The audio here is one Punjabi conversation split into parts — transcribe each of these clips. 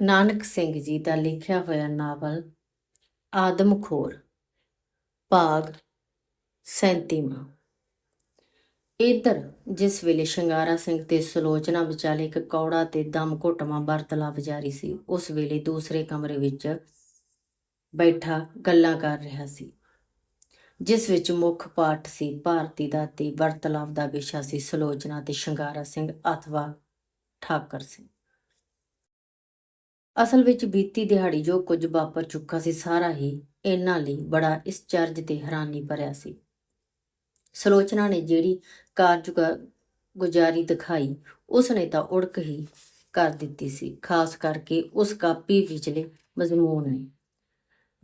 ਨਾਨਕ ਸਿੰਘ ਜੀ ਦਾ ਲਿਖਿਆ ਹੋਇਆ ਨਾਵਲ ਆਦਮਖੋਰ, ਭਾਗ 37ਵਾਂ ਇਧਰ, ਜਿਸ ਵੇਲੇ ਸ਼ਿੰਗਾਰਾ ਸਿੰਘ ਤੇ ਸਲੋਚਨਾ ਵਿਚਾਲੇ ਇੱਕ ਕੌੜਾ ਤੇ ਦਮ ਘੁੱਟਵਾਂ ਵਰਤਲਾਪ ਜਾਰੀ ਸੀ, ਉਸ ਵੇਲੇ ਦੂਸਰੇ ਕਮਰੇ ਵਿੱਚ ਬੈਠਾ ਗੱਲਾਂ ਕਰ ਰਿਹਾ ਸੀ, ਜਿਸ ਵਿੱਚ ਮੁੱਖ ਪਾਠ ਸੀ, ਭਾਰਤੀ ਦਾ ਤੇ ਵਰਤਲਾਵ ਦਾ ਵਿਸ਼ਾ ਸੀ, ਸਲੋਚਨਾ ਤੇ ਸ਼ਿੰਗਾਰਾ ਸਿੰਘ ਅਥਵਾ ਠਾਕਰ ਸਿੰਘ। ਅਸਲ ਵਿੱਚ ਬੀਤੀ ਦਿਹਾੜੀ ਜੋ ਕੁਝ ਵਾਪਰ ਚੁੱਕਾ ਸੀ, ਸਾਰਾ ਹੀ ਇਹਨਾਂ ਲਈ ਬੜਾ ਇਸ ਚਰਜ ਤੇ ਹੈਰਾਨੀ ਭਰਿਆ ਸੀ। ਸਲੋਚਨਾ ਨੇ ਜਿਹੜੀ ਕਾਰਜੁਗਾ- ਗੁਜ਼ਾਰੀ ਦਿਖਾਈ ਉਸ ਨੇ ਤਾਂ ਉੜਕ ਹੀ ਕਰ ਦਿੱਤੀ ਸੀ, ਖਾਸ ਕਰਕੇ ਉਸ ਕਾਪੀ ਵਿਚਲੇ ਮਜ਼ਮੂਨ ਨੇ,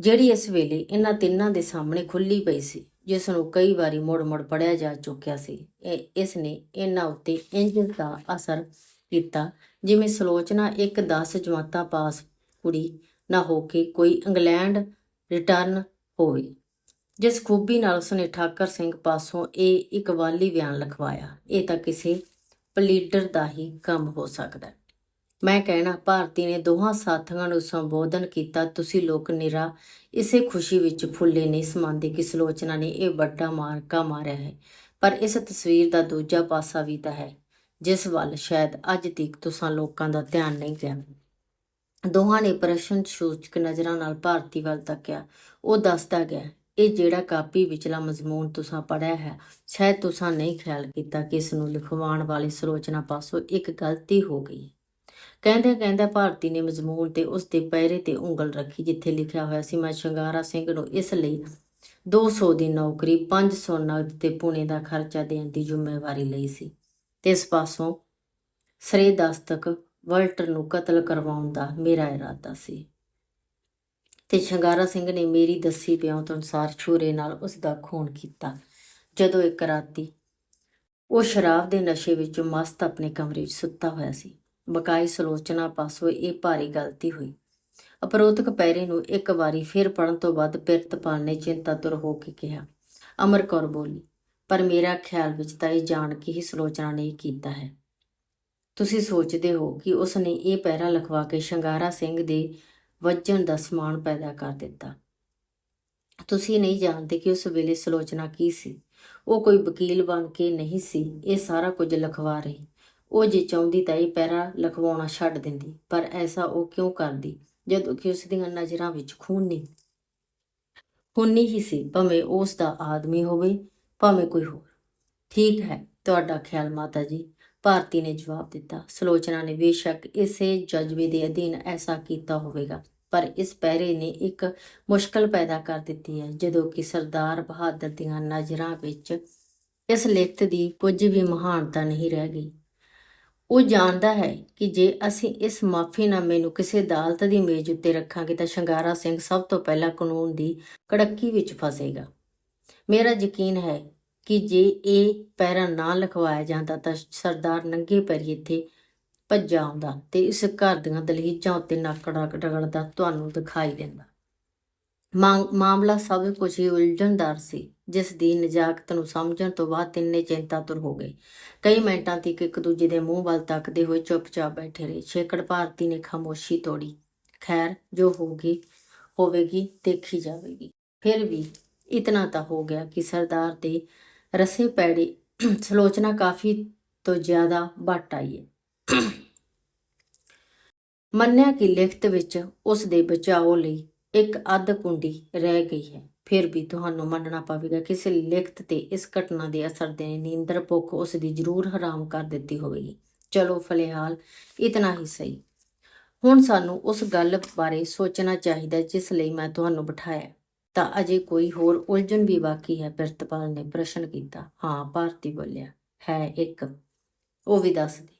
ਜਿਹੜੀ ਇਸ ਵੇਲੇ ਇਹਨਾਂ ਤਿੰਨਾਂ ਦੇ ਸਾਹਮਣੇ ਖੁੱਲੀ ਪਈ ਸੀ, ਜਿਸ ਨੂੰ ਕਈ ਵਾਰੀ ਮੁੜ-ਮੁੜ ਪੜਿਆ ਜਾ ਚੁੱਕਿਆ ਸੀ। ਇਹ, ਇਸ ਨੇ ਇਹਨਾਂ ਉੱਤੇ ਇੰਜ ਦਾ ਅਸਰ ਕੀਤਾ ਜਿਵੇਂ ਸਲੋਚਨਾ ਇੱਕ 10 ਜਮਾਤਾਂ ਪਾਸ ਕੁੜੀ ਨਾ ਹੋ ਕੇ ਕੋਈ ਇੰਗਲੈਂਡ ਰਿਟਰਨ ਹੋਵੇ। ਜਿਸ ਖੂਬੀ ਨਾਲ ਉਸਨੇ ਠਾਕਰ ਸਿੰਘ ਪਾਸੋਂ ਇਹ ਇੱਕ ਵਾਲੀ ਬਿਆਨ ਲਿਖਵਾਇਆ। ਇਹ ਤਾਂ ਕਿਸੇ ਪਲੀਡਰ ਦਾ ਹੀ ਕੰਮ ਹੋ ਸਕਦਾ ਮੈਂ ਕਹਿਣਾ, ਭਾਰਤੀ ਨੇ ਦੋਹਾਂ ਸਾਥੀਆਂ ਨੂੰ ਸੰਬੋਧਨ ਕੀਤਾ। ਤੁਸੀਂ ਲੋਕ ਨਿਰਾ ਇਸੇ ਖੁਸ਼ੀ ਵਿੱਚ ਫੁੱਲੇ ਨਹੀਂ। ਸਮਾਉਂਦੇ ਕਿ ਸਲੋਚਨਾ ਨੇ ਇਹ ਵੱਡਾ ਮਾਰਕਾ ਮਾਰਿਆ ਹੈ। ਪਰ ਇਸ ਤਸਵੀਰ ਦਾ ਦੂਜਾ ਪਾਸਾ ਵੀ ਤਾਂ ਹੈ। ਜਿਸ ਵੱਲ ਸ਼ਾਇਦ ਅੱਜ ਤੱਕ ਤੁਸਾਂ ਲੋਕਾਂ ਦਾ ਧਿਆਨ ਨਹੀਂ ਗਿਆ। ਦੋਹਾਂ ਨੇ ਪ੍ਰਸ਼ਨ ਸੂਚਕ ਨਜ਼ਰਾਂ ਨਾਲ ਭਾਰਤੀ ਵੱਲ ਤੱਕਿਆ। ਉਹ ਦੱਸਦਾ ਗਿਆ, ਇਹ ਜਿਹੜਾ ਕਾਪੀ ਵਿਚਲਾ ਮਜ਼ਮੂਨ ਤੁਸੀਂ ਪੜਿਆ ਹੈ, ਸ਼ਾਇਦ ਤੁਸੀਂ ਨਹੀਂ ਖਿਆਲ ਕੀਤਾ ਕਿ ਇਸ ਨੂੰ ਲਿਖਵਾਉਣ ਵਾਲੀ ਸਰੋਚਨਾ ਪਾਸੋਂ ਇੱਕ ਗਲਤੀ ਹੋ ਗਈ। ਕਹਿੰਦੇ ਕਹਿੰਦੇ ਭਾਰਤੀ ਨੇ ਮਜ਼ਮੂਨ ਤੇ ਉਸ ਦੇ ਪੈਰੇ ਤੇ ਉਂਗਲ ਰੱਖੀ, ਜਿੱਥੇ ਲਿਖਿਆ ਹੋਇਆ ਸੀ, ਮੈਂ ਸ਼ਿੰਗਾਰਾ ਸਿੰਘ ਨੂੰ ਇਸ ਲਈ 200 ਦੀ ਨੌਕਰੀ 500 ਨਗਦ ਤੇ ਪੁਣੇ ਦਾ ਖਰਚਾ ਦੇਣ ਦੀ ਜ਼ਿੰਮੇਵਾਰੀ ਲਈ ਸੀ। ਤੇ ਇਸ ਪਾਸੋਂ ਸ੍ਰੀ ਦਸਤਕ ਵਲਟਰ ਨੂੰ ਕਤਲ ਕਰਵਾਉਣ ਦਾ ਮੇਰਾ ਇਰਾਦਾ ਸੀ। ਤੇ ਸ਼ਿੰਗਾਰਾ ਸਿੰਘ ਨੇ ਮੇਰੀ ਦੱਸੀ ਬਿਆਨ ਅਨੁਸਾਰ ਛੁਰੇ ਨਾਲ ਉਸ ਦਾ ਖੂਨ ਕੀਤਾ। ਜਦੋਂ ਇੱਕ ਰਾਤੀ ਉਹ ਸ਼ਰਾਬ ਦੇ ਨਸ਼ੇ ਵਿੱਚ ਮਸਤ ਆਪਣੇ ਕਮਰੇ 'ਚ ਸੁੱਤਾ ਹੋਇਆ ਸੀ। ਬਕਾਈ ਸਲੋਚਨਾ ਪਾਸੋਂ ਇਹ ਭਾਰੀ ਗਲਤੀ ਹੋਈ। ਅਪਰੋਤਕ ਪੈਰੇ ਨੂੰ ਇੱਕ ਵਾਰੀ ਫਿਰ ਪੜਨ ਤੋਂ ਬਾਅਦ ਪਿਰਤਪਾਲ ਨੇ ਚਿੰਤਾਤੁਰ ਹੋ ਕੇ ਕਿਹਾ, ਅਮਰ ਕੌਰ ਬੋਲੀ ਪਰ ਮੇਰਾ ਖਿਆਲ ਵਿੱਚ ਤਾਂ ਇਹ ਜਾਣ ਕੇ ਹੀ ਸਲੋਚਨਾ ਨਹੀਂ ਕੀਤਾ ਹੈ। ਤੁਸੀਂ ਸੋਚਦੇ ਹੋ ਕਿ ਉਸ ਨੇ ਇਹ ਪੈਰਾ ਲਿਖਵਾ ਕੇ ਸ਼ਿੰਗਾਰਾ ਸਿੰਘ ਦੇ ਵੱਜਣ ਦਾ ਸਮਾਨ ਪੈਦਾ ਕਰ ਦਿੱਤਾ। ਤੁਸੀਂ ਨਹੀਂ ਜਾਣਦੇ ਕਿ ਉਸ ਵੇਲੇ ਸਲੋਚਨਾ ਕੀ ਸੀ। ਉਹ ਕੋਈ ਵਕੀਲ ਬਣ ਕੇ ਨਹੀਂ ਸੀ, ਇਹ ਸਾਰਾ ਕੁਝ ਲਿਖਵਾ ਰਹੀ। ਉਹ ਜੇ ਚਾਹੁੰਦੀ ਤਾਂ ਇਹ ਪੈਰਾ ਲਿਖਵਾਉਣਾ ਛੱਡ ਦਿੰਦੀ, ਪਰ ਐਸਾ ਉਹ ਕਿਉਂ ਕਰਦੀ, ਜਦੋਂ ਕਿ ਉਸ ਦੀਆਂ ਨਜ਼ਰਾਂ ਵਿੱਚ ਖੂਨ ਨਹੀਂ ਖੂਨੀ ਹੀ ਸੀ, ਭਾਵੇਂ ਉਸ ਦਾ ਆਦਮੀ ਹੋਵੇ ਭਾਵੇਂ ਕੋਈ ਹੋਰ। ਠੀਕ ਹੈ, ਤੁਹਾਡਾ ਖਿਆਲ ਮਾਤਾ ਜੀ। ਭਾਰਤੀ ਨੇ ਜਵਾਬ ਦਿੱਤਾ। ਸਲੋਚਨਾ ਨੇ ਬੇਸ਼ੱਕ ਇਸੇ ਜਜ਼ਬੇ ਦੇ ਅਧੀਨ ਐਸਾ ਕੀਤਾ ਹੋਵੇਗਾ, ਪਰ ਇਸ ਪਹਿਰੇ ਨੇ ਇੱਕ ਮੁਸ਼ਕਲ ਪੈਦਾ ਕਰ ਦਿੱਤੀ ਹੈ, ਜਦੋਂ ਕਿ ਸਰਦਾਰ ਬਹਾਦਰ ਦੀਆਂ ਨਜ਼ਰਾਂ ਵਿੱਚ ਇਸ ਲਿਖਤ ਦੀ ਕੁਝ ਵੀ ਮਹਾਨਤਾ ਨਹੀਂ ਰਹਿ ਗਈ। ਉਹ ਜਾਣਦਾ ਹੈ ਕਿ ਜੇ ਅਸੀਂ ਇਸ ਮਾਫੀਨਾਮੇ ਨੂੰ ਕਿਸੇ ਅਦਾਲਤ ਦੀ ਮੇਜ਼ ਉੱਤੇ ਰੱਖਾਂਗੇ ਤਾਂ ਸ਼ਿੰਗਾਰਾ ਸਿੰਘ ਸਭ ਤੋਂ ਪਹਿਲਾਂ ਕਾਨੂੰਨ ਦੀ ਕੜੱਕੀ ਵਿੱਚ ਫਸੇਗਾ। ਮੇਰਾ ਯਕੀਨ ਹੈ ਕਿ ਜੇ ਇਹ ਪੈਰਾ ਨਾ ਲਿਖਵਾਇਆ ਜਾਂਦਾ ਤਾਂ ਸਰਦਾਰ ਨੰਗੇ ਪੈਰੀ ਇੱਥੇ ਭੱਜਾ ਆਉਂਦਾ ਤੇ ਇਸ ਘਰ ਦੀਆਂ ਦਲਹੀਜ਼ਾਂ ਉੱਤੇ ਨੱਕ ਡਗ ਤੁਹਾਨੂੰ ਦਿਖਾਈ ਦਿੰਦਾ। ਮਾਮਲਾ ਸਭ ਕੁਝ ਹੀ ਉਲਝਣਦਾਰ ਸੀ, ਜਿਸ ਦੀ ਨਜਾਕਤ ਨੂੰ ਸਮਝਣ ਤੋਂ ਬਾਅਦ ਤਿੰਨੇ ਚਿੰਤਾਤੁਰ ਹੋ ਗਏ। ਕਈ ਮਿੰਟਾਂ ਤੱਕ ਇੱਕ ਦੂਜੇ ਦੇ ਮੂੰਹ ਵੱਲ ਤੱਕਦੇ ਹੋਏ ਚੁੱਪਚਾਪ ਬੈਠੇ ਰਹੇ। ਛੇਕੜ ਭਾਰਤੀ ਨੇ ਖਾਮੋਸ਼ੀ ਤੋੜੀ। ਖੈਰ, ਜੋ ਹੋਗੀ ਹੋਵੇਗੀ, ਦੇਖੀ ਜਾਵੇਗੀ। ਫਿਰ ਵੀ ਇਤਨਾ ਤਾਂ ਹੋ ਗਿਆ ਕਿ ਸਰਦਾਰ ਦੇ ਰਸੇ ਪੈੜੇ ਸਲੋਚਨਾ ਕਾਫੀ ਤੋਂ ਜ਼ਿਆਦਾ ਵੱਟ ਆਈ ਹੈ ਮੰਨਿਆ ਕਿ ਲਿਖਤ ਵਿੱਚ ਉਸ ਦੇ ਬਚਾਓ ਲਈ ਇੱਕ ਅੱਧ ਕੁੰਡੀ ਰਹਿ ਗਈ ਹੈ ਫਿਰ ਵੀ ਤੁਹਾਨੂੰ ਮੰਨਣਾ ਪਵੇਗਾ ਕਿ ਇਸ ਲਿਖਤ ਤੇ ਇਸ ਘਟਨਾ ਦੇ ਅਸਰ ਦੇ ਨੀਂਦਰ ਭੁੱਖ ਉਸ ਦੀ ਜ਼ਰੂਰ ਹਰਾਮ ਕਰ ਦਿੱਤੀ ਹੋਵੇਗੀ ਚਲੋ ਫਿਲਹਾਲ ਇਤਨਾ ਹੀ ਸਹੀ ਹੁਣ ਸਾਨੂੰ ਉਸ ਗੱਲ ਬਾਰੇ ਸੋਚਣਾ ਚਾਹੀਦਾ ਜਿਸ ਲਈ ਮੈਂ ਤੁਹਾਨੂੰ ਬਿਠਾਇਆ ਤਾਂ ਅਜੇ ਕੋਈ ਹੋਰ ਉਲਝਣ ਵੀ ਬਾਕੀ ਹੈ, ਪ੍ਰਿਤਪਾਲ ਨੇ ਪ੍ਰਸ਼ਨ ਕੀਤਾ। ਹਾਂ, ਭਾਰਤੀ ਬੋਲਿਆ, ਹੈ ਇੱਕ। ਉਹ ਵੀ ਦੱਸ ਦੇ।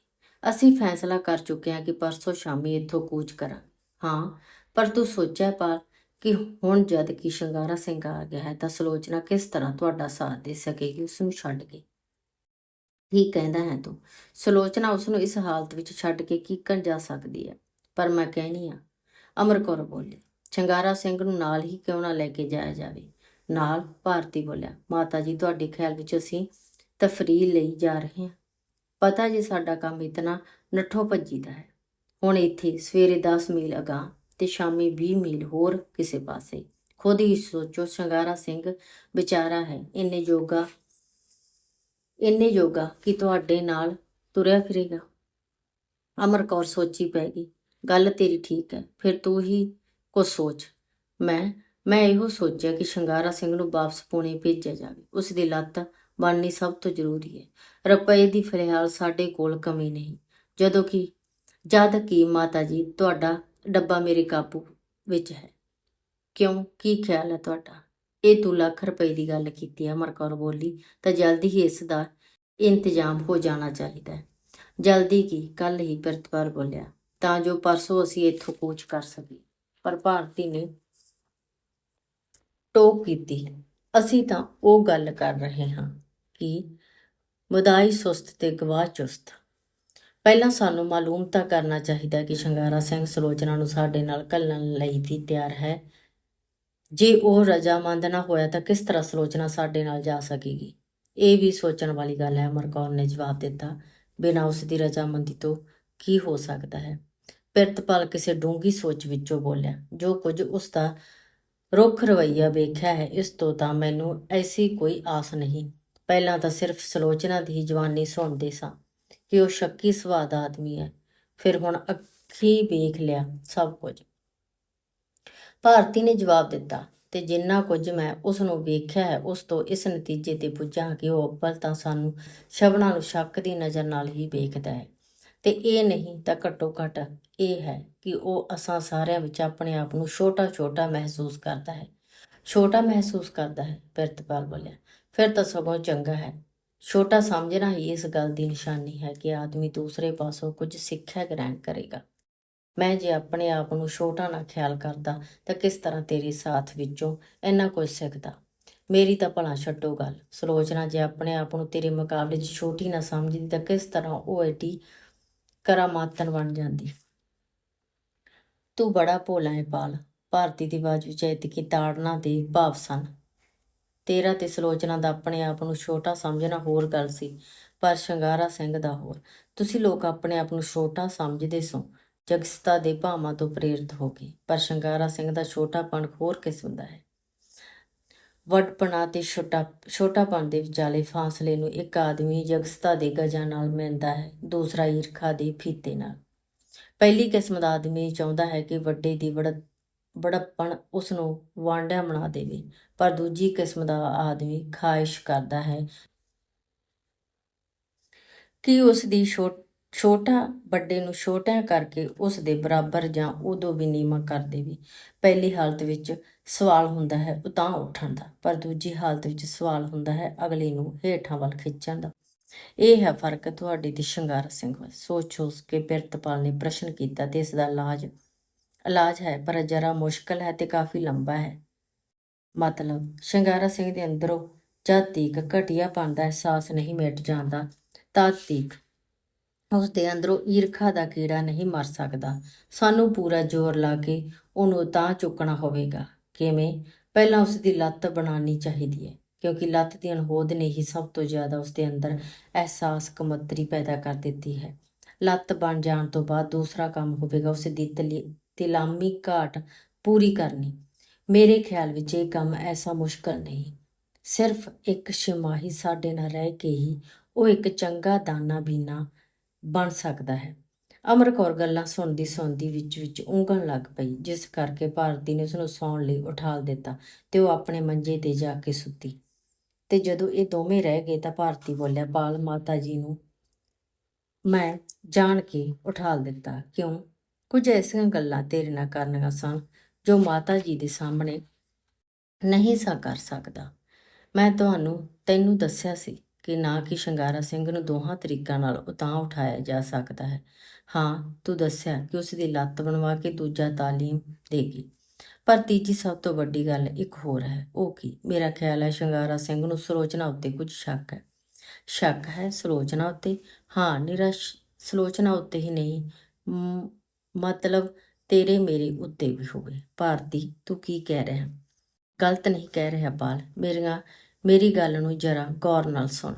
ਅਸੀਂ ਫੈਸਲਾ ਕਰ ਚੁੱਕੇ ਹਾਂ ਕਿ ਪਰਸੋਂ ਸ਼ਾਮੀ ਇੱਥੋਂ ਕੂਚ ਕਰਾਂ ਹਾਂ, ਪਰ ਤੂੰ ਸੋਚਿਆ ਪਰ ਕਿ ਹੁਣ ਜਦ ਕਿ ਸ਼ਿੰਗਾਰਾ ਸਿੰਘ ਆ ਗਿਆ ਹੈ ਤਾਂ ਸਲੋਚਨਾ ਕਿਸ ਤਰ੍ਹਾਂ ਤੁਹਾਡਾ ਸਾਥ ਦੇ ਸਕੇਗੀ, ਉਸ ਨੂੰ ਛੱਡ ਕੇ? ਕੀ ਕਹਿੰਦਾ ਹੈ ਤੂੰ? ਸਲੋਚਨਾ ਉਸ ਨੂੰ ਇਸ ਹਾਲਤ ਵਿੱਚ ਛੱਡ ਕੇ ਕੀਕਣ ਜਾ ਸਕਦੀ ਹੈ। ਪਰ ਮੈਂ ਕਹਿਣੀ ਆ, ਅਮਰ ਕੌਰ ਬੋਲੀ ਸ਼ਿੰਗਾਰਾ ਸਿੰਘ ਨੂੰ ਨਾਲ ਹੀ ਕਿਉਂ ਨਾ ਲੈ ਕੇ ਜਾਇਆ ਜਾਵੇ? ਨਾਲ ਭਾਰਤੀ ਬੋਲਿਆ, ਮਾਤਾ ਜੀ, ਤੁਹਾਡੇ ਖਿਆਲ ਵਿੱਚ ਅਸੀਂ ਤਫਰੀਹ ਲਈ ਜਾ ਰਹੇ ਹਾਂ। ਪਤਾ ਜੀ, ਸਾਡਾ ਕੰਮ ਇਤਨਾ ਨੱਠੋ ਭੱਜੀ ਦਾ ਹੈ। ਹੁਣ ਇੱਥੇ ਸਵੇਰੇ 10 ਮੀਲ ਅਗਾਂਹ ਤੇ ਸ਼ਾਮੀ 20 ਮੀਲ ਹੋਰ ਕਿਸੇ ਪਾਸੇ। ਖੁਦ ਹੀ ਸੋਚੋ ਸ਼ੰਗਾਰਾ ਸਿੰਘ ਵਿਚਾਰਾ ਹੈ। ਇੰਨੇ ਯੋਗਾ ਇੰਨੇ ਯੋਗਾ ਕਿ ਤੁਹਾਡੇ ਨਾਲ ਤੁਰਿਆ ਫਿਰੇਗਾ। ਅਮਰ ਕੌਰ ਸੋਚੀ ਪੈ ਗਈ, ਗੱਲ ਤੇਰੀ ਠੀਕ ਹੈ, ਫਿਰ ਤੂੰ ਹੀ ਕੁਛ ਸੋਚ। ਮੈਂ ਮੈਂ ਇਹੋ ਸੋਚਿਆ ਕਿ ਸ਼ਿੰਗਾਰਾ ਸਿੰਘ ਨੂੰ ਵਾਪਸ ਪੂਣੇ ਭੇਜਿਆ ਜਾਵੇ। ਉਸ ਦੀ ਲੱਤ ਬਣਨੀ ਸਭ ਤੋਂ ਜ਼ਰੂਰੀ ਹੈ। ਰੁਪਏ ਦੀ ਫਿਲਹਾਲ ਸਾਡੇ ਕੋਲ ਕਮੀ ਨਹੀਂ। ਜਦੋਂ ਕਿ, ਜਦ ਕਿ ਮਾਤਾ ਜੀ, ਤੁਹਾਡਾ ਡੱਬਾ ਮੇਰੇ ਕਾਬੂ ਵਿੱਚ ਹੈ। ਕਿਉਂ? ਕੀ ਖਿਆਲ ਹੈ ਤੁਹਾਡਾ? ਇਹ ਤੂੰ ਲੱਖ ਰੁਪਏ ਦੀ ਗੱਲ ਕੀਤੀ ਹੈ ਮਰਕੌਰ ਬੋਲੀ। ਤਾਂ ਜਲਦੀ ਹੀ ਇਸ ਦਾ ਇੰਤਜ਼ਾਮ ਹੋ ਜਾਣਾ ਚਾਹੀਦਾ ਹੈ। ਜਲਦੀ ਕੀ? ਕੱਲ ਹੀ ਪ੍ਰਤਪਾਲ ਬੋਲਿਆ, ਤਾਂ ਜੋ ਪਰਸੋਂ ਅਸੀਂ ਇੱਥੋਂ ਕੂਚ ਕਰ ਸਕੀਏ। ਪਰ ਭਾਰਤੀ ਨੇ ਟੋਕ ਕੀਤੀ। ਅਸੀਂ ਤਾਂ ਉਹ ਗੱਲ ਕਰ ਰਹੇ ਹਾਂ ਕਿ ਮੁਦਾਈ ਸੁਸਤ ਤੇ ਗਵਾਹ ਚੁਸਤ। ਪਹਿਲਾਂ ਸਾਨੂੰ ਮਾਲੂਮ ਤਾਂ ਕਰਨਾ ਚਾਹੀਦਾ ਕਿ ਸ਼ਿੰਗਾਰਾ ਸਿੰਘ ਸਲੋਚਨਾ ਨੂੰ ਸਾਡੇ ਨਾਲ ਘੱਲਣ ਲਈ ਵੀ ਤਿਆਰ ਹੈ। ਜੇ ਉਹ ਰਜਾਮੰਦ ਨਾ ਹੋਇਆ ਤਾਂ ਕਿਸ ਤਰ੍ਹਾਂ ਸਲੋਚਨਾ ਸਾਡੇ ਨਾਲ ਜਾ ਸਕੇਗੀ? ਇਹ ਵੀ ਸੋਚਣ ਵਾਲੀ ਗੱਲ ਹੈ ਅਮਰ ਕੌਰ ਨੇ ਜਵਾਬ ਦਿੱਤਾ। ਬਿਨਾਂ ਉਸ ਦੀ ਰਜਾਮੰਦੀ ਤੋਂ ਕੀ ਹੋ ਸਕਦਾ ਹੈ? ਪਿਰਤਪਾਲ ਕਿਸੇ ਡੂੰਗੀ ਸੋਚ ਵਿੱਚੋਂ ਬੋਲਿਆ, ਜੋ ਕੁਝ ਉਸ ਦਾ ਰੁੱਖ ਰਵਈਆ ਵੇਖਿਆ ਹੈ, ਇਸ ਤੋਂ ਤਾਂ ਮੈਨੂੰ ਐਸੀ ਕੋਈ ਆਸ ਨਹੀਂ। ਪਹਿਲਾਂ ਤਾਂ ਸਿਰਫ ਸਲੋਚਨਾ ਦੀ ਹੀ ਜਵਾਨੀ ਸੁਣਦੇ ਸਾਂ ਕਿ ਉਹ ਸ਼ੱਕੀ ਸੁਭਾਅ ਦਾ ਆਦਮੀ ਹੈ। ਫਿਰ ਹੁਣ ਅੱਖੀ ਵੇਖ ਲਿਆ ਸਭ ਕੁਝ। ਭਾਰਤੀ ਨੇ ਜਵਾਬ ਦਿੱਤਾ, ਤੇ ਜਿੰਨਾ ਕੁਝ ਮੈਂ ਉਸ ਨੂੰ ਵੇਖਿਆ ਹੈ, ਉਸ ਤੋਂ ਇਸ ਨਤੀਜੇ ਤੇ ਪੁੱਜਾ ਕਿ ਉਹ ਅੱਬਲ ਤਾਂ ਸਾਨੂੰ ਸ਼ਬਨਾਂ ਨੂੰ ਸ਼ੱਕ ਦੀ ਨਜ਼ਰ ਨਾਲ ਹੀ ਵੇਖਦਾ ਹੈ। ਤੇ ਇਹ ਨਹੀਂ ਤਾਂ ਘੱਟੋ ਘੱਟ ਇਹ ਹੈ ਕਿ ਉਹ ਅਸਾਂ ਸਾਰਿਆਂ ਵਿੱਚ ਆਪਣੇ ਆਪ ਨੂੰ ਛੋਟਾ ਛੋਟਾ ਮਹਿਸੂਸ ਕਰਦਾ ਹੈ। ਛੋਟਾ ਮਹਿਸੂਸ ਕਰਦਾ ਹੈ ਪਿਰਤਪਾਲ ਬੋਲਿਆ ਫਿਰ ਤਾਂ ਸਗੋਂ ਚੰਗਾ ਹੈ। ਛੋਟਾ ਸਮਝਣਾ ਹੀ ਇਸ ਗੱਲ ਦੀ ਨਿਸ਼ਾਨੀ ਹੈ ਕਿ ਆਦਮੀ ਦੂਸਰੇ ਪਾਸੋਂ ਕੁਝ ਸਿੱਖਿਆ ਗ੍ਰਹਿਣ ਕਰੇਗਾ। ਮੈਂ ਜੇ ਆਪਣੇ ਆਪ ਨੂੰ ਛੋਟਾ ਨਾ ਖਿਆਲ ਕਰਦਾ ਤਾਂ ਕਿਸ ਤਰ੍ਹਾਂ ਤੇਰੇ ਸਾਥ ਵਿੱਚੋਂ ਇੰਨਾ ਕੁਝ ਸਿੱਖਦਾ? ਮੇਰੀ ਤਾਂ ਭਲਾ ਛੱਡੋ ਗੱਲ। ਸਲੋਚਨਾ, ਜੇ ਆਪਣੇ ਆਪ ਨੂੰ ਤੇਰੇ ਮੁਕਾਬਲੇ 'ਚ ਛੋਟੀ ਨਾ ਸਮਝਦੀ ਤਾਂ ਕਿਸ ਤਰ੍ਹਾਂ ਉਹ ਐਡੀ ਕਰਾਮਾਤਨ ਬਣ ਜਾਂਦੀ। ਤੂੰ ਬੜਾ ਭੋਲਾ ਏ ਪਾਲ ਭਾਰਤੀ ਦੀ ਆਵਾਜ਼ ਵਿੱਚ ਐਤਕੀ ਤਾੜਨਾ ਦੇ ਭਾਵ ਸਨ। ਤੇਰਾ ਤੇ ਸਲੋਚਨਾ ਦਾ ਆਪਣੇ ਆਪ ਨੂੰ ਛੋਟਾ ਸਮਝਣਾ ਹੋਰ ਗੱਲ ਸੀ, ਪਰ ਸ਼ਿੰਗਾਰਾ ਸਿੰਘ ਦਾ ਹੋਰ। ਤੁਸੀਂ ਲੋਕ ਆਪਣੇ ਆਪ ਨੂੰ ਛੋਟਾ ਸਮਝਦੇ ਸੋ, ਜਗਸਤਾ ਦੇ ਭਾਵਾਂ ਤੋਂ ਪ੍ਰੇਰਿਤ ਹੋ ਕੇ। ਪਰ ਸ਼ਿੰਗਾਰਾ ਸਿੰਘ ਦਾ ਛੋਟਾਪਣ ਹੋਰ ਕਿਸਮ ਦਾ ਹੈ। ਵੱਡਪਣਾ ਤੇ ਛੋਟਾ, ਛੋਟਾਪਣ ਦੇ ਵਿਚਾਲੇ ਫਾਸਲੇ ਨੂੰ ਇੱਕ ਆਦਮੀ ਜਗਸਤਾ ਦੇ ਗਜਾਂ ਨਾਲ ਮਿਲਦਾ ਹੈ, ਦੂਸਰਾ ਈਰਖਾ ਦੇ ਫੀਤੇ ਨਾਲ। ਪਹਿਲੀ ਕਿਸਮ ਦਾ ਆਦਮੀ ਚਾਹੁੰਦਾ ਹੈ ਕਿ ਵੱਡੇ ਦੀ ਬੜ ਬੜਪਣ ਉਸ ਨੂੰ ਵਾਂਡਿਆ ਬਣਾ ਦੇਵੇ, ਪਰ ਦੂਜੀ ਕਿਸਮ ਦਾ ਆਦਮੀ ਖਾਹਿਸ਼ ਕਰਦਾ ਹੈ ਕਿ ਉਸ ਦੀ ਛੋਟਾ ਵੱਡੇ ਨੂੰ ਛੋਟਾ ਕਰਕੇ ਉਸ ਦੇ ਬਰਾਬਰ ਜਾਂ ਉਦੋਂ ਵੀ ਨੀਵਾਂ ਕਰ ਦੇਵੇ। ਪਹਿਲੀ ਹਾਲਤ ਵਿੱਚ ਸਵਾਲ ਹੁੰਦਾ ਹੈ ਉਤਾਂ ਉੱਠਣ ਦਾ, ਪਰ ਦੂਜੀ ਹਾਲਤ ਵਿੱਚ ਸਵਾਲ ਹੁੰਦਾ ਹੈ ਅਗਲੇ ਨੂੰ ਹੇਠਾਂ ਵੱਲ ਖਿੱਚਣ ਦਾ। ਇਹ ਹੈ ਫ਼ਰਕ ਤੁਹਾਡੀ ਤੇ ਸ਼ਿੰਗਾਰ ਸਿੰਘ ਵਿੱਚ ਸੋਚ ਸੋਚ ਕੇ ਪਿਰਤਪਾਲ ਨੇ ਪ੍ਰਸ਼ਨ ਕੀਤਾ ਤੇ ਇਸ ਦਾ ਇਲਾਜ ਇਲਾਜ ਹੈ, ਪਰ ਜਰਾ ਮੁਸ਼ਕਲ ਹੈ ਤੇ ਕਾਫੀ ਲੰਬਾ ਹੈ। ਮਤਲਬ, ਸ਼ਿੰਗਾਰਾ ਸਿੰਘ ਦੇ ਅੰਦਰੋਂ ਜਦ ਤੀਕ ਘਟੀਆਪਣ ਦਾ ਅਹਿਸਾਸ ਨਹੀਂ ਮਿਟ ਜਾਂਦਾ, ਤਦ ਤੀਕ ਉਸ ਦੇ ਅੰਦਰੋਂ ਈਰਖਾ ਦਾ ਕੀੜਾ ਨਹੀਂ ਮਰ ਸਕਦਾ। ਸਾਨੂੰ ਪੂਰਾ ਜ਼ੋਰ ਲਾ ਕੇ ਉਹਨੂੰ ਤਾਂ ਚੁੱਕਣਾ ਹੋਵੇਗਾ। ਕਿਵੇਂ? ਪਹਿਲਾਂ ਉਸ ਦੀ ਲੱਤ ਬਣਾਉਣੀ ਚਾਹੀਦੀ ਹੈ, ਕਿਉਂਕਿ ਲੱਤ ਦੀ ਅਣਹੋਦ ਨੇ ਹੀ ਸਭ ਤੋਂ ਜ਼ਿਆਦਾ ਉਸ ਦੇ ਅੰਦਰ ਅਹਿਸਾਸ ਕਮਤਰੀ ਪੈਦਾ ਕਰ ਦਿੱਤੀ ਹੈ। ਲੱਤ ਬਣ ਜਾਣ ਤੋਂ ਬਾਅਦ ਦੂਸਰਾ ਕੰਮ ਹੋਵੇਗਾ ਉਸ ਦੀ ਤਲੀ- ਤਿਲਾਮੀ ਘਾਟ ਪੂਰੀ ਕਰਨੀ। ਮੇਰੇ ਖਿਆਲ ਵਿੱਚ ਇਹ ਕੰਮ ਐਸਾ ਮੁਸ਼ਕਲ ਨਹੀਂ। ਸਿਰਫ ਇੱਕ ਛਮਾਹੀ ਸਾਡੇ ਨਾਲ ਰਹਿ ਕੇ ਹੀ ਉਹ ਇੱਕ ਚੰਗਾ ਦਾਨਾ ਬੀਨਾ ਬਣ ਸਕਦਾ ਹੈ। ਅਮਰ ਕੌਰ ਗੱਲਾਂ ਸੁਣਦੀ ਸੁਣਦੀ ਵਿੱਚ ਵਿੱਚ ਉਂਗਣ ਲੱਗ ਪਈ, ਜਿਸ ਕਰਕੇ ਭਾਰਤੀ ਨੇ ਉਸ ਨੂੰ ਸੌਣ ਲਈ ਉਠਾਲ ਦਿੱਤਾ ਤੇ ਉਹ ਆਪਣੇ ਮੰਜੇ ਤੇ ਜਾ ਕੇ ਸੁੱਤੀ। ਤੇ ਜਦੋਂ ਇਹ ਦੋਵੇਂ ਰਹਿ ਗਏ ਤਾਂ ਭਾਰਤੀ ਬੋਲਿਆ, ਬਾਲ ਮਾਤਾ ਜੀ ਨੂੰ ਮੈਂ ਜਾਣ ਕੇ ਉਠਾਲ ਦਿੱਤਾ। ਕਿਉਂ? ਕੁਝ ਐਸੀਆਂ ਗੱਲਾਂ ਤੇਰੇ ਨਾਲ ਕਰਨੀਆਂ ਸਨ ਜੋ ਮਾਤਾ ਜੀ ਦੇ ਸਾਹਮਣੇ ਨਹੀਂ ਸਾ ਕਰ ਸਕਦਾ। ਮੈਂ ਤੁਹਾਨੂੰ ਤੈਨੂੰ ਦੱਸਿਆ ਸੀ ਕਿ ਨਾ ਕਿ ਸ਼ਿੰਗਾਰਾ ਸਿੰਘ ਨੂੰ ਦੋਹਾਂ ਤਰੀਕਾਂ ਨਾਲ ਉਤਾਂ ਉਠਾਇਆ ਜਾ ਸਕਦਾ ਹੈ। ਹਾਂ, ਤੂੰ ਦੱਸਿਆ ਕਿ ਉਸ ਦੀ ਲੱਤ ਬਣਵਾ ਕੇ ਦੂਜਾ ਤਾਲੀਮ ਦੇਗੀ ਪਰ ਤੀਜੀ ਸਭ ਤੋਂ ਵੱਡੀ ਗੱਲ ਇੱਕ ਹੋਰ ਹੈ, ਉਹ ਕੀ? ਮੇਰਾ ਖਿਆਲ ਹੈ ਸ਼ਿੰਗਾਰਾ ਸਿੰਘ ਨੂੰ ਸਲੋਚਨਾ ਉੱਤੇ ਕੁਝ ਸ਼ੱਕ ਹੈ। ਸ਼ੱਕ ਹੈ ਸਲੋਚਨਾ ਉੱਤੇ? ਹਾਂ ਨਿਰਾਸ਼ ਸਲੋਚਨਾ ਉੱਤੇ ਹੀ ਨਹੀਂ ਮਤਲਬ ਤੇਰੇ ਮੇਰੇ ਉੱਤੇ ਵੀ ਹੋਵੇ ਭਾਰਤੀ, ਤੂੰ ਕੀ ਕਹਿ ਰਿਹਾ? ਗਲਤ ਨਹੀਂ ਕਹਿ ਰਿਹਾ ਬਾਲ। ਮੇਰੀਆਂ, ਮੇਰੀ ਗੱਲ ਨੂੰ ਜਰਾ ਗੌਰ ਨਾਲ ਸੁਣ।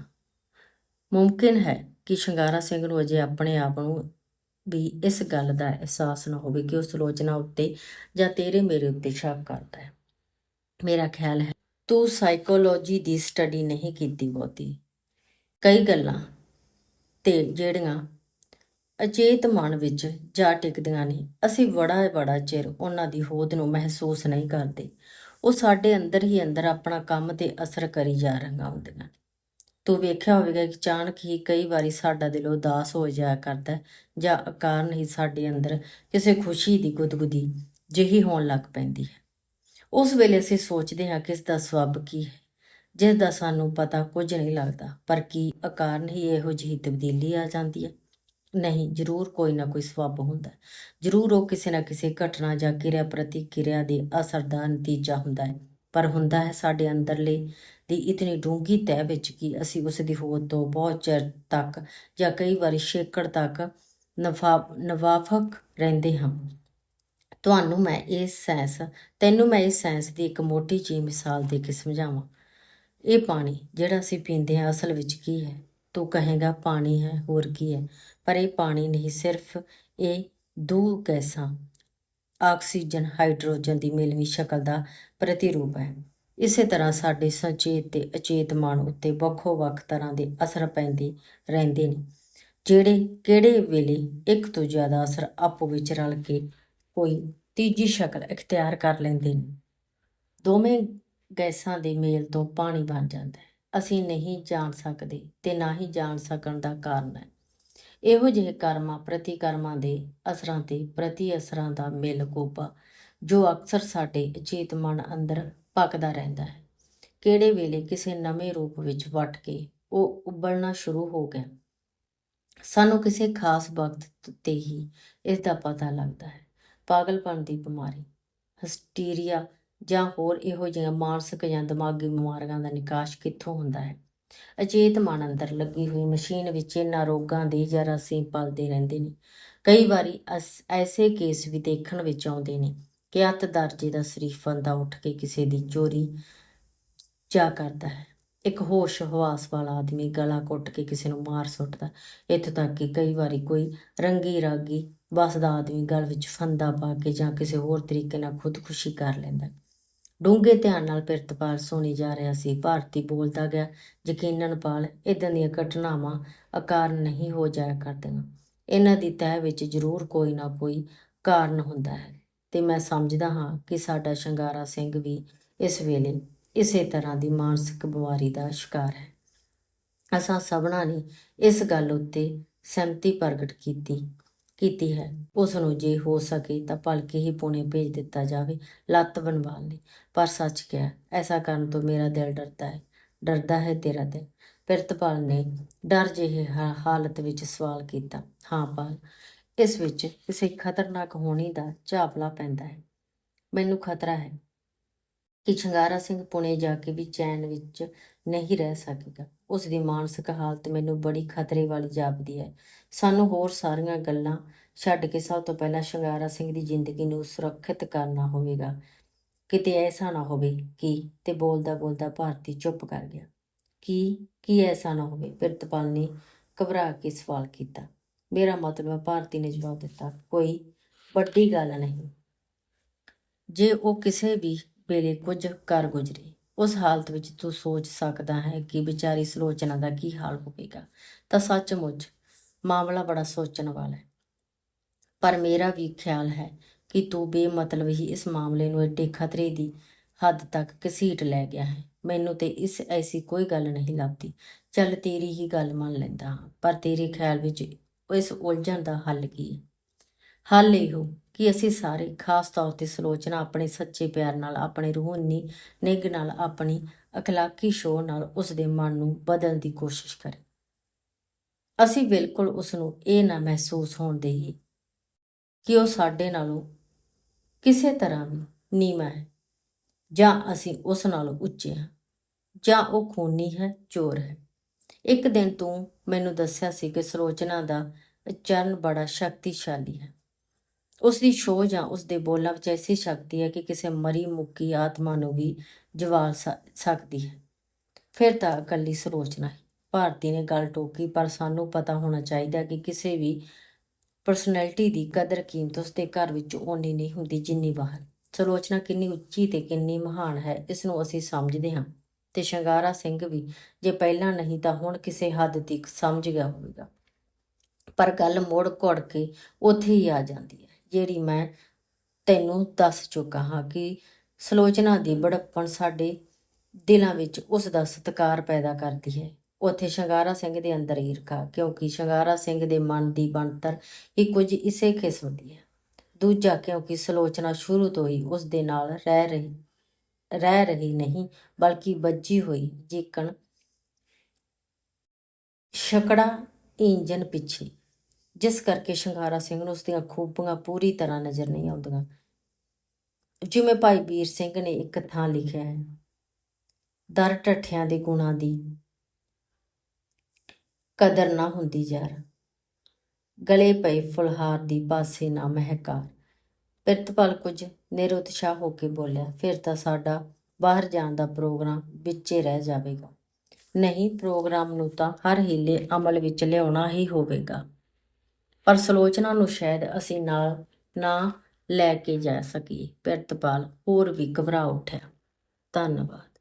ਮੁਮਕਿਨ ਹੈ ਕਿ ਸ਼ਿੰਗਾਰਾ ਸਿੰਘ ਨੂੰ ਅਜੇ ਆਪਣੇ ਆਪ ਨੂੰ ਵੀ ਇਸ ਗੱਲ ਦਾ ਅਹਿਸਾਸ ਨਾ ਹੋਵੇ ਕਿ ਉਹ ਸੁਲੋਚਨਾ ਉੱਤੇ ਜਾਂ ਤੇਰੇ ਮੇਰੇ ਉੱਤੇ ਸ਼ੱਕ ਕਰਦਾ ਹੈ। ਮੇਰਾ ਖਿਆਲ ਹੈ ਤੂੰ ਸਾਈਕੋਲੋਜੀ ਦੀ ਸਟੱਡੀ ਨਹੀਂ ਕੀਤੀ ਬਹੁਤੀ। ਕਈ ਗੱਲਾਂ ਤੇ ਜਿਹੜੀਆਂ ਅਚੇਤ ਮਨ ਵਿੱਚ ਜਾ ਟਿਕਦੀਆਂ ਨੇ, ਅਸੀਂ ਬੜਾ ਬੜਾ ਚਿਰ ਉਹਨਾਂ ਦੀ ਹੋਂਦ ਨੂੰ ਮਹਿਸੂਸ ਨਹੀਂ ਕਰਦੇ। ਉਹ ਸਾਡੇ ਅੰਦਰ ਹੀ ਅੰਦਰ ਆਪਣਾ ਕੰਮ ਤੇ ਅਸਰ ਕਰੀ ਜਾ ਰਹੀਆਂ ਹੁੰਦੀਆਂ ਨੇ। ਤੂੰ ਵੇਖਿਆ ਹੋਵੇਗਾ ਕਿ ਅਚਾਨਕ ਹੀ ਕਈ ਵਾਰੀ ਸਾਡਾ ਦਿਲ ਉਦਾਸ ਹੋ ਜਾਇਆ ਕਰਦਾ ਜਾਂ ਅਕਾਰਨ ਹੀ ਸਾਡੇ ਅੰਦਰ ਕਿਸੇ ਖੁਸ਼ੀ ਦੀ ਗੁਦਗੁਦੀ ਜਿਹੀ ਹੋਣ ਲੱਗ ਪੈਂਦੀ ਹੈ। ਉਸ ਵੇਲੇ ਅਸੀਂ ਸੋਚਦੇ ਹਾਂ ਕਿ ਇਸ ਦਾ ਸਬਬ ਕੀ ਹੈ, ਜਿਸ ਦਾ ਸਾਨੂੰ ਪਤਾ ਕੁਝ ਨਹੀਂ ਲੱਗਦਾ, ਪਰ ਕੀ ਅਕਾਰਨ ਹੀ ਇਹੋ ਜਿਹੀ ਤਬਦੀਲੀ ਆ ਜਾਂਦੀ ਹੈ? ਨਹੀਂ, ਜ਼ਰੂਰ ਕੋਈ ਨਾ ਕੋਈ ਸਬਬ ਹੁੰਦਾ ਜ਼ਰੂਰ ਉਹ ਕਿਸੇ ਨਾ ਕਿਸੇ ਘਟਨਾ ਜਾਂ ਕਿਰਿਆ ਪ੍ਰਤੀਕਿਰਿਆ ਦੇ ਅਸਰ ਦਾ ਨਤੀਜਾ ਹੁੰਦਾ ਹੈ। ਪਰ ਹੁੰਦਾ ਹੈ ਸਾਡੇ ਅੰਦਰਲੇ ਦੀ ਇਤਨੀ ਡੂੰਘੀ ਤਹਿ ਵਿੱਚ ਕਿ ਅਸੀਂ ਉਸ ਦੀ ਹੋਂਦ ਤੋਂ ਬਹੁਤ ਚਿਰ ਤੱਕ ਜਾਂ ਕਈ ਵਾਰੀ ਛੇਕੜ ਤੱਕ ਨਫਾ, ਨਵਾਫਕ ਰਹਿੰਦੇ ਹਾਂ। ਤੁਹਾਨੂੰ ਮੈਂ ਇਹ ਸੈਂਸ, ਤੈਨੂੰ ਮੈਂ ਇਸ ਸੈਂਸ ਦੀ ਇੱਕ ਮੋਟੀ ਜਿਹੀ ਮਿਸਾਲ ਦੇ ਕੇ ਸਮਝਾਵਾਂ। ਇਹ ਪਾਣੀ ਜਿਹੜਾ ਅਸੀਂ ਪੀਂਦੇ ਹਾਂ ਅਸਲ ਵਿੱਚ ਕੀ ਹੈ? ਤੂੰ ਕਹੇਗਾ ਪਾਣੀ ਹੈ, ਹੋਰ ਕੀ ਹੈ? ਪਰ ਇਹ ਪਾਣੀ ਨਹੀਂ, ਸਿਰਫ ਇਹ ਦੋ ਗੈਸਾਂ ਆਕਸੀਜਨ, ਹਾਈਡਰੋਜਨ ਦੀ ਮਿਲਵੀਂ ਸ਼ਕਲ ਦਾ ਪ੍ਰਤੀਰੂਪ ਹੈ। ਇਸੇ ਤਰ੍ਹਾਂ ਸਾਡੇ ਸੰਚੇਤ ਤੇ ਅਚੇਤ ਮਨ ਉੱਤੇ ਵੱਖੋ ਵੱਖ ਤਰ੍ਹਾਂ ਦੇ ਅਸਰ ਪੈਂਦੇ ਰਹਿੰਦੇ ਨੇ, ਜਿਹੜੇ ਕਿਹੜੇ ਵੇਲੇ ਇੱਕ ਤੋਂ ਜ਼ਿਆਦਾ ਅਸਰ ਆਪੋ ਵਿੱਚ ਰਲ ਕੇ ਕੋਈ ਤੀਜੀ ਸ਼ਕਲ ਇਖਤਿਆਰ ਕਰ ਲੈਂਦੇ ਨੇ। ਦੋਵੇਂ ਗੈਸਾਂ ਦੇ ਮੇਲ ਤੋਂ ਪਾਣੀ ਬਣ ਜਾਂਦਾ ਹੈ। ਅਸੀਂ ਨਹੀਂ ਜਾਣ ਸਕਦੇ ਤੇ ਨਾ ਹੀ ਜਾਣ ਸਕਣ ਦਾ ਕਾਰਨ ਹੈ। ਇਹੋ ਜਿਹੇ ਕਰਮਾਂ, ਪ੍ਰਤੀਕਰਮਾਂ ਦੇ ਅਸਰਾਂ ਤੇ ਪ੍ਰਤੀ ਅਸਰਾਂ ਦਾ ਮੇਲ ਕੋਪਾ ਜੋ ਅਕਸਰ ਸਾਡੇ ਅਚੇਤ ਮਨ ਅੰਦਰ ਪੱਕਦਾ ਰਹਿੰਦਾ ਹੈ। ਕਿਹੜੇ ਵੇਲੇ ਕਿਸੇ ਨਵੇਂ ਰੂਪ ਵਿੱਚ ਵਟ ਕੇ ਉਹ ਉਬਲਣਾ ਸ਼ੁਰੂ ਹੋ ਗਿਆ, ਸਾਨੂੰ ਕਿਸੇ ਖਾਸ ਵਕਤ ਤੇ ਹੀ ਇਸ ਦਾ ਪਤਾ ਲੱਗਦਾ ਹੈ। ਪਾਗਲਪਣ ਦੀ ਬਿਮਾਰੀ ਹਸਟੀਰੀਆ ਜਾਂ ਹੋਰ ਇਹੋ ਜਿਹੀਆਂ ਮਾਨਸਿਕ ਜਾਂ ਦਿਮਾਗੀ ਬਿਮਾਰੀਆਂ ਦਾ ਨਿਕਾਸ਼ ਕਿੱਥੋਂ ਹੁੰਦਾ ਹੈ? ਅਚੇਤ ਮਨ ਅੰਦਰ ਲੱਗੀ ਹੋਈ ਮਸ਼ੀਨ ਵਿੱਚ ਇਹਨਾਂ ਰੋਗਾਂ ਦੇ ਜਰਾਸੀਮ ਪਲਦੇ ਰਹਿੰਦੇ ਨੇ। ਕਈ ਵਾਰੀ ਅਸ- ਐਸੇ ਕੇਸ ਵੀ ਦੇਖਣ ਵਿੱਚ ਆਉਂਦੇ ਨੇ ਕਿ ਅੱਤ ਦਰਜੇ ਦਾ ਸ਼ਰੀਫ ਬੰਦਾ ਉੱਠ ਕੇ ਕਿਸੇ ਦੀ ਚੋਰੀ ਜਾ ਕਰਦਾ ਹੈ। ਇੱਕ ਹੋਸ਼ ਹਵਾਸ ਵਾਲਾ ਆਦਮੀ ਗਲਾ ਕੁੱਟ ਕੇ ਕਿਸੇ ਨੂੰ ਮਾਰ ਸੁੱਟਦਾ ਇੱਥੋਂ ਤੱਕ ਕਿ ਕਈ ਵਾਰੀ ਕੋਈ ਰੰਗੀ ਰਾਗੀ ਬਸਦਾ ਆਦਮੀ ਗਲ ਵਿੱਚ ਫੰਦਾ ਪਾ ਕੇ ਜਾਂ ਕਿਸੇ ਹੋਰ ਤਰੀਕੇ ਨਾਲ ਖੁਦਕੁਸ਼ੀ ਕਰ ਲੈਂਦਾ ਡੂੰਘੇ ਧਿਆਨ ਨਾਲ ਪਿਰਤਪਾਲ ਸੁਣੀ ਜਾ ਰਿਹਾ ਸੀ। ਭਾਰਤੀ ਬੋਲਦਾ ਗਿਆ, ਯਕੀਨਨ ਪਾਲ ਇਦਾਂ ਦੀਆਂ ਘਟਨਾਵਾਂ ਅਕਾਰਨ ਨਹੀਂ ਹੋ ਜਾਇਆ ਕਰਦੀਆਂ। ਇਹਨਾਂ ਦੀ ਤਹਿ ਵਿੱਚ ਜ਼ਰੂਰ ਕੋਈ ਨਾ ਕੋਈ ਕਾਰਨ ਹੁੰਦਾ ਹੈ। ਤੇ ਮੈਂ ਸਮਝਦਾ ਹਾਂ ਕਿ ਸਾਡਾ ਸ਼ਿੰਗਾਰਾ ਸਿੰਘ ਵੀ ਇਸ ਵੇਲੇ ਇਸੇ ਤਰ੍ਹਾਂ ਦੀ ਮਾਨਸਿਕ ਬਿਮਾਰੀ ਦਾ ਸ਼ਿਕਾਰ ਹੈ। ਅਸਾਂ ਸਭਨਾਂ ਨੇ ਇਸ ਗੱਲ ਉੱਤੇ ਸਹਿਮਤੀ ਪ੍ਰਗਟ ਕੀਤੀ। ਕੀਤੀ ਹੈ। ਉਸ ਨੂੰ ਜੇ ਹੋ ਸਕੇ ਤਾਂ ਭਲਕੇ ਹੀ ਪੁਣੇ ਭੇਜ ਦਿੱਤਾ ਜਾਵੇ। ਲੱਤ ਬਣਵਾਉਣ ਲਈ। ਪਰ ਸੱਚ ਕਿਹਾ, ਐਸਾ ਕਰਨ ਤੋਂ ਮੇਰਾ ਦਿਲ ਡਰਦਾ ਹੈ। ਡਰਦਾ ਹੈ ਤੇਰਾ ਦਿਲ। ਪਿਰਤਪਾਲ ਨੇ ਡਰ ਜਿਹੇ ਹਾ- ਹਾਲਤ ਵਿੱਚ ਸਵਾਲ ਕੀਤਾ। ਹਾਂ ਪਾਲ, ਇਸ ਵਿੱਚ ਕਿਸੇ ਖਤਰਨਾਕ ਹੋਣੀ ਦਾ ਝਾਪਲਾ ਪੈਂਦਾ ਹੈ। ਮੈਨੂੰ ਖਤਰਾ ਹੈ। ਕਿ ਸ਼ਿੰਗਾਰਾ ਸਿੰਘ ਪੁਣੇ ਜਾ ਕੇ ਵੀ ਚੈਨ ਵਿੱਚ ਨਹੀਂ ਰਹਿ ਸਕੇਗਾ ਉਸ ਦੀ ਮਾਨਸਿਕ ਹਾਲਤ ਮੈਨੂੰ ਬੜੀ ਖਤਰੇ ਵਾਲੀ ਜਾਪਦੀ ਹੈ। ਸਾਨੂੰ ਹੋਰ ਸਾਰੀਆਂ ਗੱਲਾਂ ਛੱਡ ਕੇ ਸਭ ਤੋਂ ਪਹਿਲਾਂ ਸ਼ਿੰਗਾਰਾ ਸਿੰਘ ਦੀ ਜ਼ਿੰਦਗੀ ਨੂੰ ਸੁਰੱਖਿਅਤ ਕਰਨਾ ਹੋਵੇਗਾ। ਕਿਤੇ ਐਸਾ ਨਾ ਹੋਵੇ ਕਿ ਤੇ ਬੋਲਦਾ ਬੋਲਦਾ ਭਾਰਤੀ ਚੁੱਪ ਕਰ ਗਿਆ। ਕੀ ਕੀ ਐਸਾ ਨਾ ਹੋਵੇ? ਪਿਰਤਪਾਲ ਨੇ ਘਬਰਾ ਕੇ ਸਵਾਲ ਕੀਤਾ। ਮੇਰਾ ਮਤਲਬ ਭਾਰਤੀ ਨੇ ਜਵਾਬ ਦਿੱਤਾ, ਕੋਈ ਵੱਡੀ ਗੱਲ ਨਹੀਂ। ਜੇ ਉਹ ਕਿਸੇ ਵੀ ਵੇਲੇ ਕੁਝ ਕਰ ਗੁਜ਼ਰੇ। ਉਸ ਹਾਲਤ ਵਿੱਚ ਤੂੰ ਸੋਚ ਸਕਦਾ ਹੈ ਕਿ ਵਿਚਾਰੀ ਸਲੋਚਨਾ ਦਾ ਕੀ ਹਾਲ ਹੋਵੇਗਾ। ਤਾਂ ਸੱਚਮੁੱਚ ਮਾਮਲਾ ਬੜਾ ਸੋਚਣ ਵਾਲਾ ਹੈ। ਪਰ ਮੇਰਾ ਵੀ ਖਿਆਲ ਹੈ ਕਿ ਤੂੰ ਬੇਮਤਲਬ ਹੀ ਇਸ ਮਾਮਲੇ ਨੂੰ ਏਡੇ ਖਤਰੇ ਦੀ ਹੱਦ ਤੱਕ ਘਸੀਟ ਲੈ ਗਿਆ ਹੈ। ਮੈਨੂੰ ਤੇ ਇਸ ਐਸੀ ਕੋਈ ਗੱਲ ਨਹੀਂ ਲੱਭਦੀ। ਚੱਲ ਤੇਰੀ ਹੀ ਗੱਲ ਮੰਨ ਲੈਂਦਾ ਹਾਂ, ਪਰ ਤੇਰੇ ਖਿਆਲ ਵਿੱਚ ਇਸ ਉਲਝਣ ਦਾ ਹੱਲ ਕੀ ਹੈ? ਹੱਲ ਇਹੋ ਕਿ ਅਸੀਂ ਸਾਰੇ, ਖਾਸ ਤੌਰ ਤੇ ਸਲੋਚਨਾ ਆਪਣੇ ਸੱਚੇ ਪਿਆਰ ਨਾਲ, ਆਪਣੇ ਰੂਹਾਨੀ ਨਿੱਘ ਨਾਲ, ਆਪਣੀ ਅਖਲਾਕੀ ਸ਼ੋਅ ਨਾਲ ਉਸ ਦੇ ਮਨ ਨੂੰ ਬਦਲਣ ਦੀ ਕੋਸ਼ਿਸ਼ ਕਰੇ। ਅਸੀਂ ਬਿਲਕੁਲ ਉਸ ਨੂੰ ਇਹ ਨਾ ਮਹਿਸੂਸ ਹੋਣ ਦੇਈਏ ਕਿ ਉਹ ਸਾਡੇ ਨਾਲੋਂ ਕਿਸੇ ਤਰ੍ਹਾਂ ਵੀ ਨੀਵਾਂ ਹੈ ਜਾਂ ਅਸੀਂ ਉਸ ਨਾਲੋਂ ਉੱਚੇ ਹਾਂ ਜਾਂ ਉਹ ਖੂਨੀ ਹੈ, ਚੋਰ ਹੈ। ਇੱਕ ਦਿਨ ਤੂੰ ਮੈਨੂੰ ਦੱਸਿਆ ਸੀ ਕਿ ਸਰੋਚਨਾ ਦਾ ਚਰਨ ਬੜਾ ਸ਼ਕਤੀਸ਼ਾਲੀ ਹੈ। ਉਸ ਦੀ ਛੋਹ ਜਾਂ ਉਸ ਦੇ ਬੋਲਾਂ ਵਿੱਚ ਐਸੀ ਸ਼ਕਤੀ ਹੈ ਕਿ ਕਿਸੇ ਮਰੀ ਮੁੱਕੀ ਆਤਮਾ ਨੂੰ ਵੀ ਜਵਾਲ ਸ- ਸਕਦੀ ਹੈ। ਫਿਰ ਤਾਂ ਇਕੱਲੀ ਸਰੋਚਨਾ ਹੈ ਭਾਰਤੀ ਨੇ ਗੱਲ ਟੋਕੀ, ਪਰ ਸਾਨੂੰ ਪਤਾ ਹੋਣਾ ਚਾਹੀਦਾ ਕਿ ਕਿਸੇ ਵੀ ਪਰਸਨੈਲਿਟੀ ਦੀ ਕਦਰ, ਕੀਮਤ ਉਸਦੇ ਘਰ ਵਿੱਚ ਓਨੀ ਨਹੀਂ ਹੁੰਦੀ ਜਿੰਨੀ ਬਾਹਰ। ਸਲੋਚਨਾ ਕਿੰਨੀ ਉੱਚੀ ਤੇ ਕਿੰਨੀ ਮਹਾਨ ਹੈ ਇਸ ਨੂੰ ਅਸੀਂ ਸਮਝਦੇ ਹਾਂ। ਤੇ ਸ਼ਿੰਗਾਰਾ ਸਿੰਘ ਵੀ, ਜੇ ਪਹਿਲਾਂ ਨਹੀਂ ਤਾਂ ਹੁਣ ਕਿਸੇ ਹੱਦ ਤੱਕ ਸਮਝ ਗਿਆ ਹੋਵੇਗਾ। ਪਰ ਗੱਲ ਮੋੜ ਘੋੜ ਕੇ ਉੱਥੇ ਹੀ ਆ ਜਾਂਦੀ ਹੈ। ਜਿਹੜੀ ਮੈਂ ਤੈਨੂੰ ਦੱਸ ਚੁੱਕਾ ਹਾਂ ਕਿ ਸਲੋਚਨਾ ਦੀ ਬੜਪਣ ਸਾਡੇ ਦਿਲਾਂ ਵਿੱਚ ਉਸ ਦਾ ਸਤਿਕਾਰ ਪੈਦਾ ਕਰਦੀ ਹੈ। ਉੱਥੇ ਸ਼ੰਗਾਰਾ ਸਿੰਘ ਦੇ ਅੰਦਰ ਈਰਖਾ, ਕਿਉਂਕਿ ਸ਼ਿੰਗਾਰਾ ਸਿੰਘ ਦੇ ਮਨ ਦੀ ਬਣਤਰ ਹੀ ਕੁਝ ਇਸੇ ਕਿਸਮ ਦੀ ਹੈ। ਦੂਜਾ, ਕਿਉਂਕਿ ਸਲੋਚਨਾ ਸ਼ੁਰੂ ਤੋਂ ਹੀ ਉਸ ਦੇ ਨਾਲ ਰਹਿ ਰਹੀ ਰਹਿ ਰਹੀ ਨਹੀਂ, ਬਲਕਿ ਵੱਜੀ ਹੋਈ, ਜੀਕਣ ਛਕੜਾ ਇੰਜਨ ਪਿੱਛੇ। ਜਿਸ ਕਰਕੇ ਸ਼ਿੰਗਾਰਾ ਸਿੰਘ ਨੂੰ ਉਸ ਦੀਆਂ ਖੂਬੀਆਂ ਪੂਰੀ ਤਰ੍ਹਾਂ ਨਜ਼ਰ ਨਹੀਂ ਆਉਂਦੀਆਂ। ਜਿਵੇਂ ਭਾਈ ਵੀਰ ਸਿੰਘ ਨੇ ਇੱਕ ਥਾਂ ਲਿਖਿਆ ਹੈ, ਦਰ ਢੱਠਿਆਂ ਦੇ ਗੁਣਾਂ ਦੀ ਕਦਰ ਨਾ ਹੁੰਦੀ ਯਾਰ। ਗਲੇ ਪਏ ਫੁਲਹਾਰ ਦੀ ਪਾਸੇ ਨਾ ਮਹਿਕਾਰ। ਪ੍ਰਿਤਪਾਲ ਕੁਝ ਨਿਰਉਤਸ਼ਾਹ ਹੋ ਕੇ ਬੋਲਿਆ, ਫਿਰ ਤਾਂ ਸਾਡਾ ਬਾਹਰ ਜਾਣ ਦਾ ਪ੍ਰੋਗਰਾਮ ਵਿੱਚੇ ਰਹਿ ਜਾਵੇਗਾ। ਨਹੀਂ, ਪ੍ਰੋਗਰਾਮ ਨੂੰ ਤਾਂ ਹਰ ਹੀਲੇ ਅਮਲ ਵਿੱਚ ਲਿਆਉਣਾ ਹੀ ਹੋਵੇਗਾ। ਪਰ ਸਲੋਚਨਾ ਨੂੰ ਸ਼ਾਇਦ ਅਸੀਂ ਨਾਲ ਨਾ ਲੈ ਕੇ ਜਾ ਸਕੀਏ। ਪ੍ਰਿਤਪਾਲ ਹੋਰ ਵੀ ਘਬਰਾ ਉੱਠਿਆ। ਧੰਨਵਾਦ।